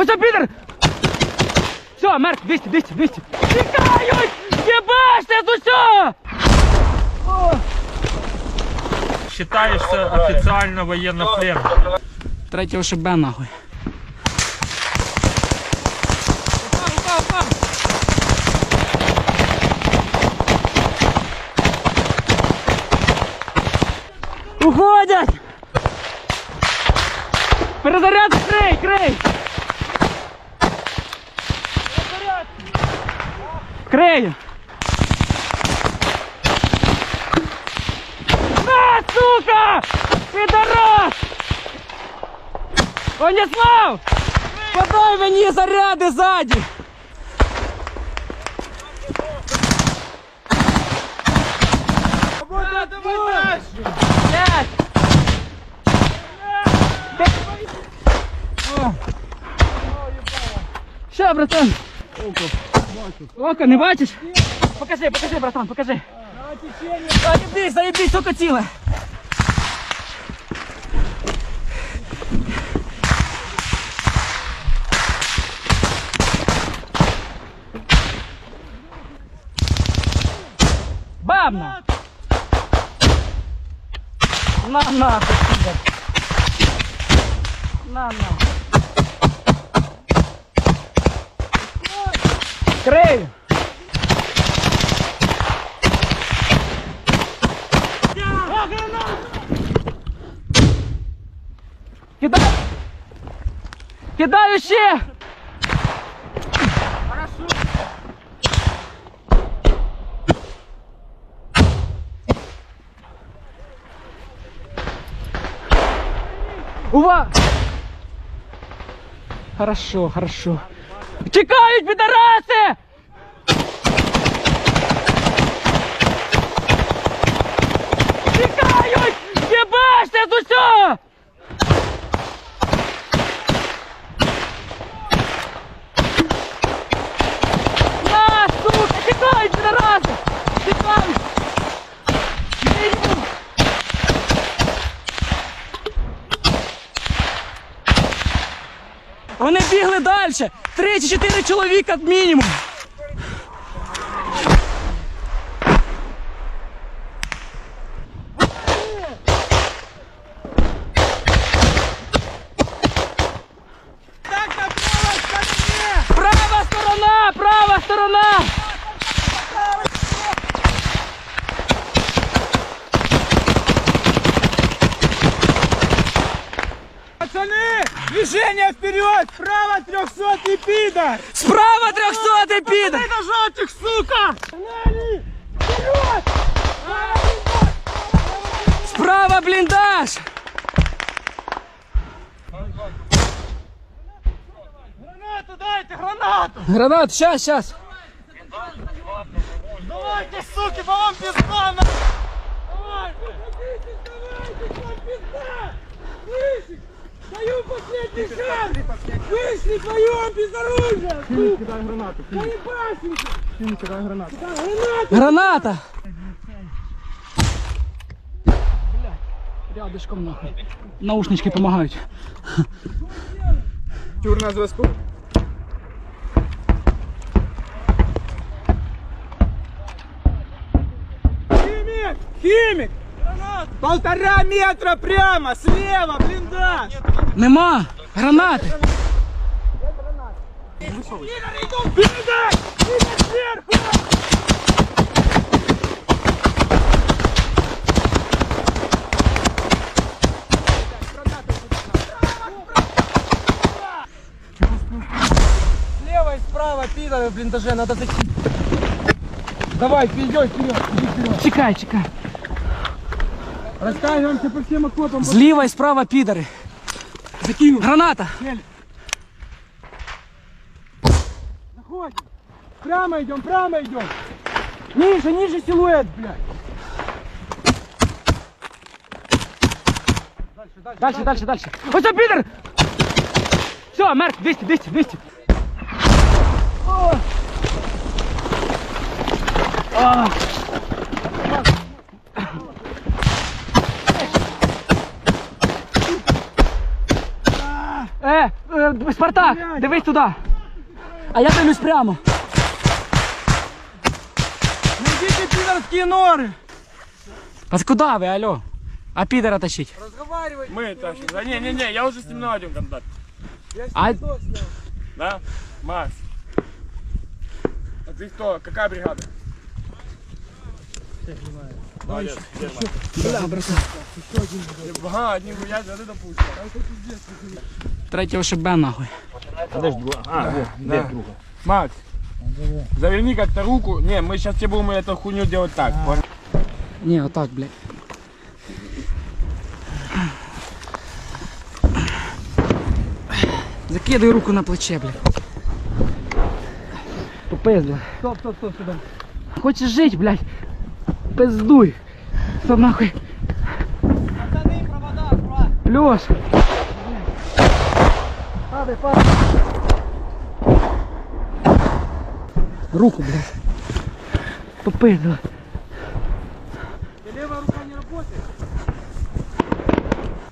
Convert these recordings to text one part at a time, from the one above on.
Ось Пітер! Все, Марк, 200, 200, 200. Тікають! Єбашся з усього! Считаєшся офіційно воєннопленним. Третього шибе нахуй. Уходять! Перезаряд крей, крей! Крию! На, сука! Підорос! Владислав! Подай мені заряди ззаді! П'ять! Що, братан? Око. Око, не бачиш? Покажи, покажи, братан, покажи. Заебись, заебись, ціле. Бабна! На нахуй, пидор. На Крию! Кидай! Кидаю ще! Ува! Хорошо, хорошо. Чекають, підараси! Вони бігли далі. Три чи чотири чоловіка мінімум. Движение вперед! Справа 300 пидор! Справа трьохсотий піде! Нажать их, сука! Погнали! Вперед! Справа бліндаж! Гранату дайте, гранату! Гранат, щас, щас. Давайте, суки, по вам пизда! Давайте! Давайте, вам пизда! Вышли! Даю последний шанс! Вышли, поем без оружия! Сука! Кидай гранату! Заебашимся! Кидай гранату! Гранату! Граната! Рядышком нахуй. Наушнички помогають. Тюр на зв'язку. Химик! Химик! Полтора метра прямо, слева! Нема! Гранати! Блиндаж! Иди сверху! Слева и справа, пидоры в блиндаже, надо зайти. Давай, вперед, вперед, иди вперед. Чекай, чекай. Растягиваемся по всем окопам. Зліва і справа підари. Закинул. Граната! Заходим. Прямо идем, прямо идем. Ниже, ниже силуэт, блядь. Дальше, дальше, дальше. Ось це підар! Все, мертв, 200, 200, 200. О! А! Е, е, Спартак, дивись туди. А я дивлюсь прямо. Найдите пидорские норы! А куди ви, алло? А підера тащить. Разговаривай. Мы тащим. Да не, не, не, я уже с ним наводим контакт. А Да? Макс. А ты кто? Какая бригада? Молодец. Ага, одним я за это пусть. Третього шибе нахуй. А, да. Макс, заверни как-то руку. Не, мы сейчас тебе будем эту хуйню делать так. понял? Ні, отак, блядь. Закидай руку на плече, блядь. Попиздила. Стоп, стоп, стоп, сюда. Хочеш жить, блядь? Пиздуй. Стоп нахуй. Пацаны, провода, аккуратно. Падай, падай. Руку, блядь. Попиздила. Левая рука не работает.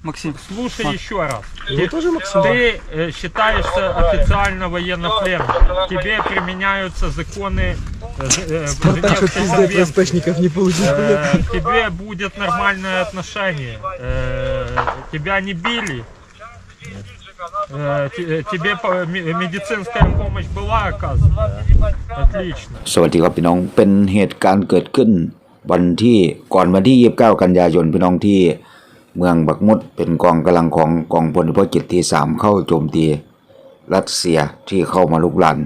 Максим. Слушай еще раз. Ты, ты э, считаешься официально военнопленным. Тебе применяются законы э, Женевской конвенции. не получил. Э, тебе будет нормальное отношение. Э, тебя не били. Э, те- э, тебе по- ме- медицинская помощь была оказана. Отлично. สวัสดีครับพี่น้องเป็นเหตุการณ์เกิดขึ้น วันที่ก่อนวันที่ 29 กันยายนพี่น้องที่เมืองบักมุดเป็นกองกำลังของกองพลเฉพาะกิจที่ 3 เข้าโจมตีรัสเซียที่เข้ามาลุกลาน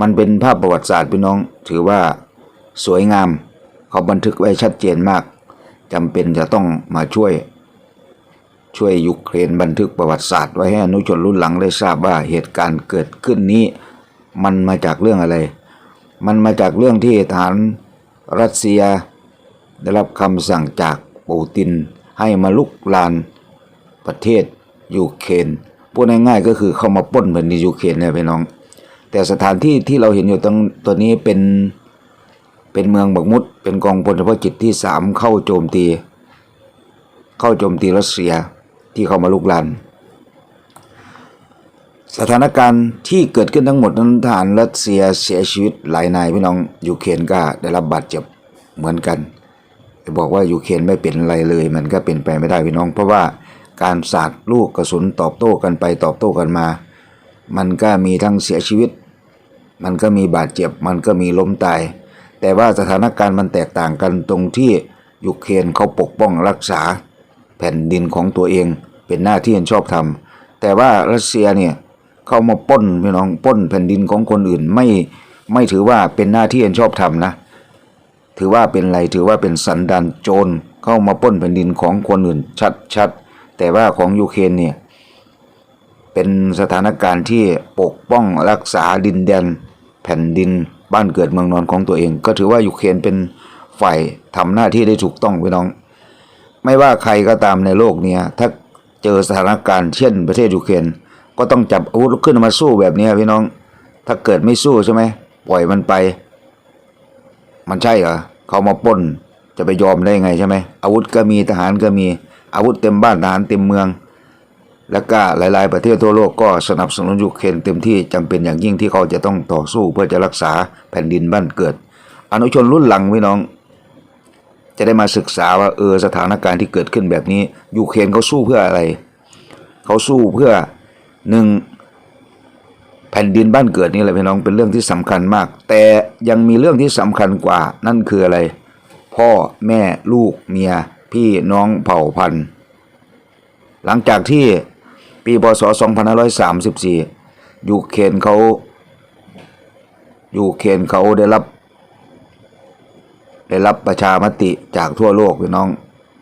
มันเป็นภาพประวัติศาสตร์พี่น้องถือว่าสวยงาม เขาบันทึกไว้ชัดเจนมากจำเป็นจะต้องมาช่วย ช่วยยูเครนบันทึกประวัติศาสตร์ไว้ให้อนุชนรุ่นหลังได้ทราบว่าเหตุการณ์เกิดขึ้นนี้ มันมาจากเรื่องอะไร มันมาจากเรื่องที่ฐานรัสเซีย ได้รับคำสั่งจากปูติน ให้มาลุกลานประเทศยูเครนพูดง่ายๆก็คือเข้ามาป้นแผ่นดินยูเครนเนี่ยพี่น้อง แต่สถานที่ที่เราเห็นอยู่ตรงตัวนี้เป็นเป็นเมืองบักมุด เป็นกองพลเฉพาะกิจที่สามเข้าโจมตี เข้าโจมตีรัสเซีย ที่เข้ามาลุกลานสถานการณ์ที่เกิดขึ้นทั้งหมดนั้นทหารรัสเซียเสียชีวิตหลายนายพี่น้องยูเครนก็ได้รับบาดเจ็บเหมือนกันจะบอกว่ายูเครนไม่เป็นอะไรเลย มันก็เป็นไปไม่ได้พี่น้อง เพราะว่าการสาดลูกกระสุนตอบโต้กันไปตอบโต้กันมา มันก็มีทั้งเสียชีวิต มันก็มีบาดเจ็บ มันก็มีล้มตาย แต่ว่าสถานการณ์มันแตกต่างกันตรงที่ยูเครนเขาปกป้องรักษา ผ่นดินของตัวเอง เป็นหน้าที่อันชอบธรรม แต่ว่ารัสเซียเนี่ยเข้ามาป้นพี่น้องป้นแผ่นดินของคนอื่นไม่ไม่ถือว่าเป็นหน้าที่อันชอบธรรมนะ ถือว่าเป็นอะไรถือว่าเป็นสันดานโจรเข้ามาป้นแผ่นดินของคนอื่นชัดชัดแต่ว่าของยูเครนเนี่ยเป็นสถานการณ์ที่ปกป้องรักษาดินแดน แผ่นดินบ้านเกิดเมืองนอนของตัวเอง ก็ถือว่ายูเครนเป็นฝ่ายทำหน้าที่ได้ถูกต้องพี่น้อง ไม่ว่าใครก็ตามในโลกเนี้ยถ้าเจอสถานการณ์เช่นประเทศยูเครนก็ต้องจับอาวุธขึ้นมาสู้แบบนี้พี่น้อง ถ้าเกิดไม่สู้ใช่ไหมปล่อยมันไป มันใช่เหรอเขามาปล้นจะไปยอมได้ไงใช่ไหมอาวุธก็มีทหารก็มีอาวุธเต็มบ้านทหารเต็มเมือง แล้วก็หลาย ๆ ประเทศทั่วโลกก็สนับสนุนยูเครนเต็มที่จำเป็นอย่างยิ่งที่เขาจะต้องต่อสู้เพื่อจะรักษาแผ่นดินบ้านเกิด อนุชนรุ่นหลังพี่น้อง จะได้มาศึกษาว่าเออสถานการณ์ที่เกิดขึ้นแบบนี้ยูเครนเขาสู้เพื่ออะไร เขาสู้เพื่อหนึ่งแผ่นดินบ้านเกิดนี่แหละพี่น้องเป็นเรื่องที่สำคัญมาก แต่ยังมีเรื่องที่สำคัญกว่า นั่นคืออะไร พ่อแม่ลูกเมีย พี่น้องเผ่าพันธุ์ หลังจากที่ปีพศ 2534ยูเครนเขายูเครนเขาได้รับ ได้รับประชามติจากทั่วโลกพี่น้อง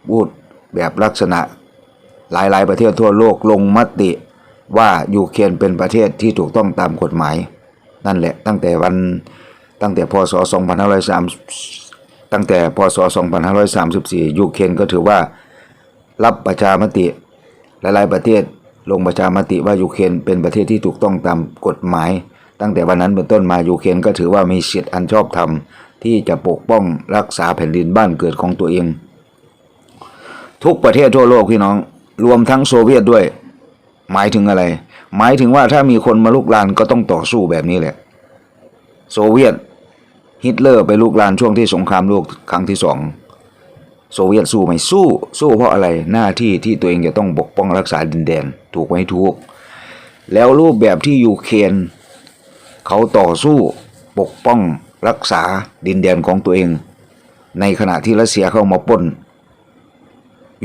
พูดแบบลักษณะ หลายๆ ประเทศทั่วโลกลงมติว่ายูเครนเป็นประเทศที่ถูกต้องตามกฎหมาย นั่นแหละตั้งแต่วันตั้งแต่พศ 2503 ตั้งแต่พศ 2534 ยูเครนก็ถือว่ารับประชามติ หลายๆประเทศลงประชามติว่ายูเครนเป็นประเทศที่ถูกต้องตามกฎหมาย ตั้งแต่วันนั้นเป็นต้นมายูเครนก็ถือว่ามีสิทธิอันชอบธรรม ที่จะปกป้องรักษาแผ่นดินบ้านเกิดของตัวเอง ทุกประเทศทั่วโลกพี่น้อง รวมทั้งโซเวียตด้วย หมายถึงอะไร หมายถึงว่าถ้ามีคนมาลุกลานก็ต้องต่อสู้แบบนี้แหละ โซเวียตฮิตเลอร์ไปลุกลานช่วงที่สงครามโลกครั้งที่สองโซเวียตสู้ไหมสู้ สู้เพราะอะไรหน้าที่ที่ตัวเองจะต้องปกป้องรักษาดินแดนถูกไหมถูก แล้วรูปแบบที่ยูเครนเขาต่อสู้ปกป้อง รักษาดินแดนของตัวเอง ในขณะที่รัสเซียเข้ามาป้น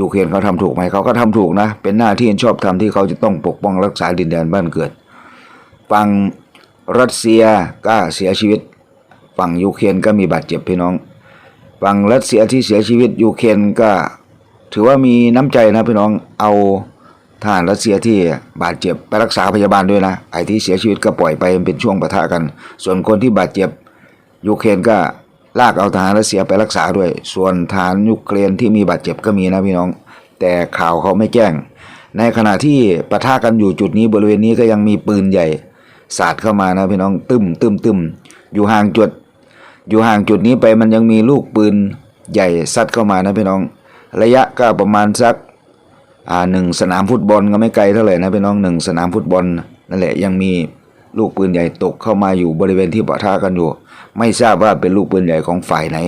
ยูเครนเขาทำถูกไหมเขาก็ทำถูกนะ เป็นหน้าที่ชอบทำที่เขาจะต้องปกป้องรักษาดินแดนบ้านเกิด ฝั่งรัสเซียก็เสียชีวิต ฝั่งยูเครนก็มีบาดเจ็บพี่น้อง ฝั่งรัสเซียที่เสียชีวิตยูเครนก็ ถือว่ามีน้ำใจนะพี่น้อง เอาทหารรัสเซียที่บาดเจ็บไปรักษาพยาบาลด้วยนะ ไอ้ที่เสียชีวิตก็ปล่อยไปเป็นช่วงปะทะกัน ส่วนคนที่บาดเจ็บ ยูเครนก็ลากเอาทหารรัสเซียไปรักษาด้วย ส่วนทหารยูเครนที่มีบาดเจ็บก็มีนะพี่น้อง แต่ข่าวเขาไม่แจ้ง ในขณะที่ปะทะกันอยู่จุดนี้บริเวณนี้ก็ยังมีปืนใหญ่สาดเข้ามานะพี่น้องตึมตึมตึมอยู่ห่างจุด อยู่ห่างจุดนี้ไปมันยังมีลูกปืนใหญ่ซัดเข้ามานะพี่น้อง ระยะก็ประมาณสักอ่าหนึ่งสนามฟุตบอลก็ไม่ไกลเท่าไหร่นะพี่น้องหนึ่งสนามฟุตบอลนั่นแหละยังมีลูกปืนใหญ่ตกเข้ามาอยู่บริเวณที่ปะทะกันอยู่ ไม่ทราบว่าเป็นลูกปืนใหญ่ของฝ่ายไหน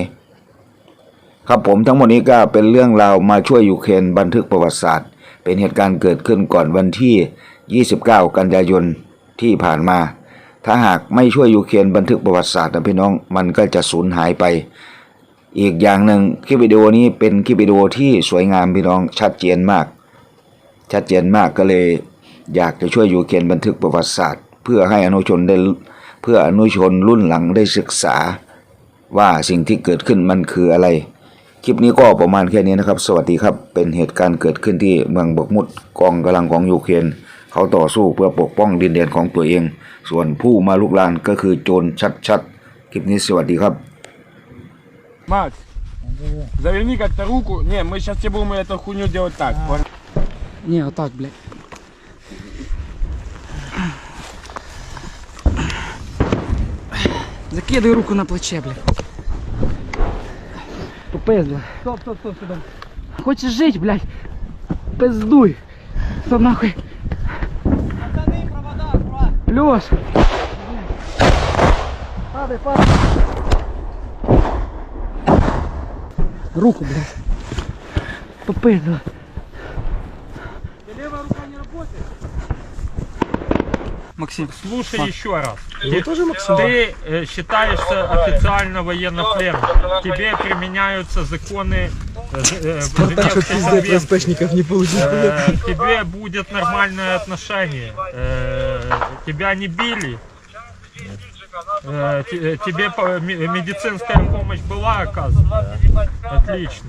ครับผมทั้งหมดนี้ก็เป็นเรื่องราวมาช่วยยูเครนบันทึกประวัติศาสตร์ เป็นเหตุการณ์เกิดขึ้นก่อนวันที่ 29 กันยายนที่ผ่านมา ถ้าหากไม่ช่วยยูเครนบันทึกประวัติศาสตร์นะพี่น้องมันก็จะสูญหายไป อีกอย่างหนึ่งคลิปวิดีโอนี้เป็นคลิปวิดีโอที่สวยงามพี่น้องชัดเจนมาก ชัดเจนมากก็เลย อยากจะช่วยยูเครนบันทึกประวัติศาสตร์ เพื่อให้อนุชนได้ พื่ออนุชนรุ่นหลังได้ศึกษา ว่าสิ่งที่เกิดขึ้นมันคืออะไร คลิปนี้ก็ประมาณแค่นี้นะครับ สวัสดีครับ เป็นเหตุการณ์เกิดขึ้นที่เมืองบกมุดกองกำลังของยูเครนเขาต่อสู้เพื่อปกป้องดินแดนของตัวเอง ส่วนผู้มาลุกลานก็คือโจรชัดๆ คลิปนี้สวัสดีครับ Макс, заверни как-то руку. Не, мы сейчас тебе будем ยเอ хуйню делать так. Не, вот так, блядь. Закидай руку на плече, блядь. Попиздила. Стоп, стоп, стоп, сюда. Хочеш жить, блядь? Пиздуй. Стоп нахуй. Леш. Падай, падай. Руку, блядь. Попиздила. Максим. Слушай Мак. еще раз. Ты, ты, э, считаешься официально военнопленным. Тебе применяются законы э, э, конвенции. безпечников не получил. Э, тебе будет нормальное отношение. Э, тебя не били. Э, те- тебе медицинская помощь была оказана. Отлично.